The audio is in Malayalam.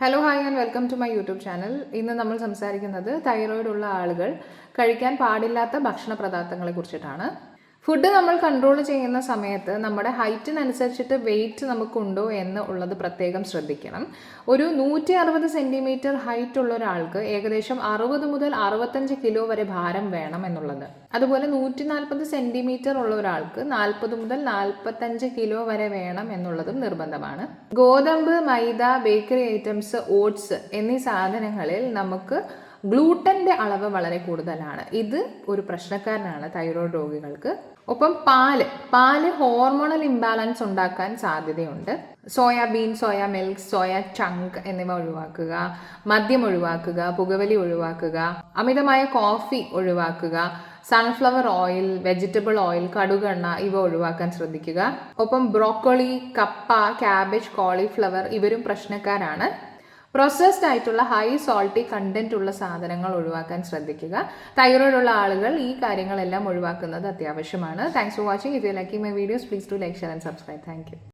Hello hi and welcome to my YouTube channel ഇന്ന് നമ്മൾ സംസാരിക്കുന്നത് തൈറോയിഡ് ഉള്ള ആളുകൾ കഴിക്കാൻ പാടില്ലാത്ത ഭക്ഷണ പദാർത്ഥങ്ങളെ കുറിച്ചിട്ടാണ്. ഫുഡ് നമ്മൾ കൺട്രോൾ ചെയ്യുന്ന സമയത്ത് നമ്മുടെ ഹൈറ്റിനനുസരിച്ചിട്ട് വെയിറ്റ് നമുക്കുണ്ടോ എന്ന് ഉള്ളത് പ്രത്യേകം ശ്രദ്ധിക്കണം. ഒരു നൂറ്റി അറുപത് സെന്റിമീറ്റർ ഹൈറ്റ് ഉള്ള ഒരാൾക്ക് ഏകദേശം അറുപത് മുതൽ അറുപത്തഞ്ച് കിലോ വരെ ഭാരം വേണം എന്നുള്ളത്. അതുപോലെ നൂറ്റി നാൽപ്പത് സെന്റിമീറ്റർ ഉള്ള ഒരാൾക്ക് നാൽപ്പത് മുതൽ നാൽപ്പത്തഞ്ച് കിലോ വരെ വേണം എന്നുള്ളതും നിർബന്ധമാണ്. ഗോതമ്പ് മൈദ ബേക്കറി ഐറ്റംസ് ഓട്സ് എന്നീ സാധനങ്ങളിൽ നമുക്ക് ഗ്ലൂട്ടന്റെ അളവ് വളരെ കൂടുതലാണ്. ഇത് ഒരു പ്രശ്നക്കാരനാണ് തൈറോയ്ഡ് രോഗികൾക്ക്. ഒപ്പം പാൽ പാൽ ഹോർമോണൽ ഇംബാലൻസ് ഉണ്ടാക്കാൻ സാധ്യതയുണ്ട്. Soybean soya milk soya chunk എന്നിവ ഒഴിവാക്കുക മദ്യം ഒഴിവാക്കുക പുകവലി ഒഴിവാക്കുക അമിതമായ കോഫി ഒഴിവാക്കുക സൺഫ്ലവർ ഓയിൽ വെജിറ്റബിൾ ഓയിൽ കടുകെണ്ണ ഇവ ഒഴിവാക്കാൻ ശ്രദ്ധിക്കുക. ഒപ്പം ബ്രോക്കോളി കപ്പ കാബേജ് കോളിഫ്ലവർ ഇവരും പ്രശ്നക്കാരാണ്. പ്രോസസ്ഡ് ആയിട്ടുള്ള ഹൈ സോൾട്ടി കണ്ടന്റ് ഉള്ള സാധനങ്ങൾ ഒഴിവാക്കാൻ ശ്രദ്ധിക്കുക. തൈറോയ്ഡ് ഉള്ള ആളുകൾ ഈ കാര്യങ്ങളെല്ലാം ഒഴിവാക്കുന്നത് അത്യാവശ്യമാണ്. Thanks for watching if you like my videos please to like share and subscribe thank